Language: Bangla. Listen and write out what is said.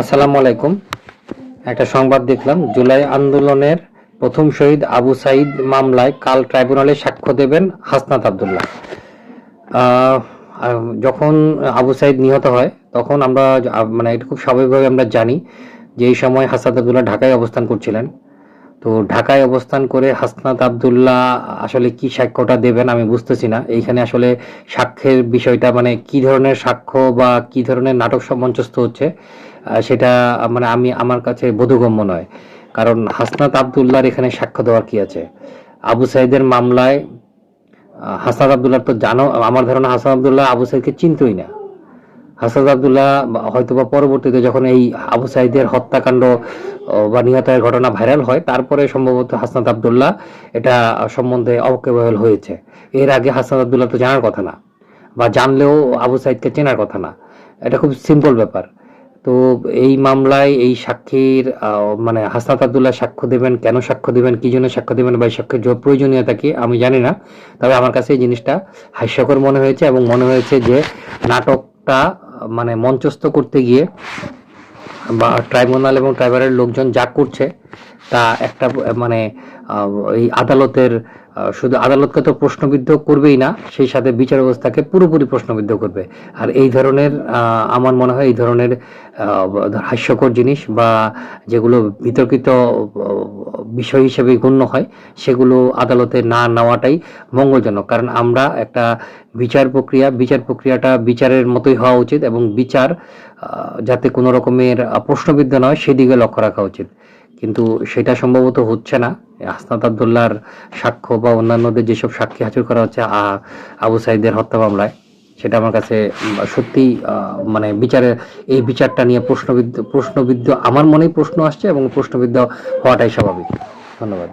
আসসালামু আলাইকুম। একটা সংবাদ দেখলাম, জুলাই আন্দোলনের প্রথম শহীদ আবু সাইদ মামলায় কাল ট্রাইব্যুনালে সাক্ষ্য দেবেন হাসনাত আবদুল্লাহ। যখন আবু সাইদ নিহত হয়, তখন আমরা মানে এটা খুব স্বাভাবিকভাবে আমরা জানি যে এই সময় হাসনাত আবদুল্লাহ ঢাকায় অবস্থান করছিলেন। তো ঢাকায় অবস্থান করে হাসনাত আবদুল্লাহ আসলে কি সাক্ষ্যটা দেবেন আমি বুঝতেছি না। এইখানে আসলে সাক্ষ্যের বিষয়টা মানে কি ধরনের সাক্ষ্য বা কি ধরনের নাটক সব মঞ্চস্থ হচ্ছে সেটা মানে আমি আমার কাছে বোধগম্য নয়। কারণ হাসনাত আবদুল্লাহর এখানে সাক্ষ্য দেওয়ার কি আছে? আবু সাইদের মামলায় হাসনাত আবদুল্লাহ তো জানো, আমার ধারণা হাসান আবদুল্লাহ আবু সাইদকে চিনতই না। হাসান আবদুল্লাহ হয়তো বা পরবর্তীতে যখন এই আবু সাইদের হত্যাকাণ্ড বা নিহতের ঘটনা ভাইরাল হয়, তারপরে সম্ভবত হাসনাত আবদুল্লাহ এটা সম্বন্ধে অবকেবহল হয়েছে। এর আগে হাসনাত আবদুল্লাহ তো জানার কথা না, বা জানলেও আবু সাইদকে চেনার কথা না। এটা খুব সিম্পল ব্যাপার। তো এই মামলায় এই সাক্ষীর মানে হাসনাত আবদুল্লাহ সাক্ষ্য দেবেন, কেন সাক্ষ্য দেবেন, কি জন্য সাক্ষ্য দেবেন, বা এই সাক্ষ্যের জ- প্রয়োজনীয়তা কি, আমি জানি না। তবে আমার কাছে এই জিনিসটা হাস্যকর মনে হয়েছে এবং মনে হয়েছে যে নাটকটা মানে মঞ্চস্থ করতে গিয়ে বা ট্রাইব্যুনাল এবং ট্রাইব্যুনালের লোকজন যা করছে, তা একটা মানে এই আদালতের শুধু আদালতকে তো প্রশ্নবিদ্ধ করবেই না, সেই সাথে বিচার ব্যবস্থাকে পুরোপুরি প্রশ্নবিদ্ধ করবে। আর এই ধরনের আমার মনে হয় এই ধরনের হাস্যকর জিনিস বা যেগুলো বিতর্কিত বিষয় হিসেবে গণ্য হয়, সেগুলো আদালতে না নেওয়াটাই মঙ্গলজনক। কারণ আমরা একটা বিচার প্রক্রিয়া, বিচার প্রক্রিয়াটা বিচারের মতোই হওয়া উচিত এবং বিচার যাতে কোনো রকমের প্রশ্নবিদ্ধ নয় সেদিকে লক্ষ্য রাখা উচিত। কিন্তু সেটা সম্ভবত হচ্ছে না। হাসনাত আবদুল্লাহর সাক্ষ্য বা অন্যান্যদের যেসব সাক্ষী হাজির করা হচ্ছে আবু সাইদের হত্যা মামলায় সেটা আমার কাছে সত্যিই মানে বিচারে এই বিচারটা নিয়ে প্রশ্নবিদ্ধ প্রশ্নবিদ্ধ, আমার মনেই প্রশ্ন আসছে এবং প্রশ্নবিদ্ধ হওয়াটাই স্বাভাবিক। ধন্যবাদ।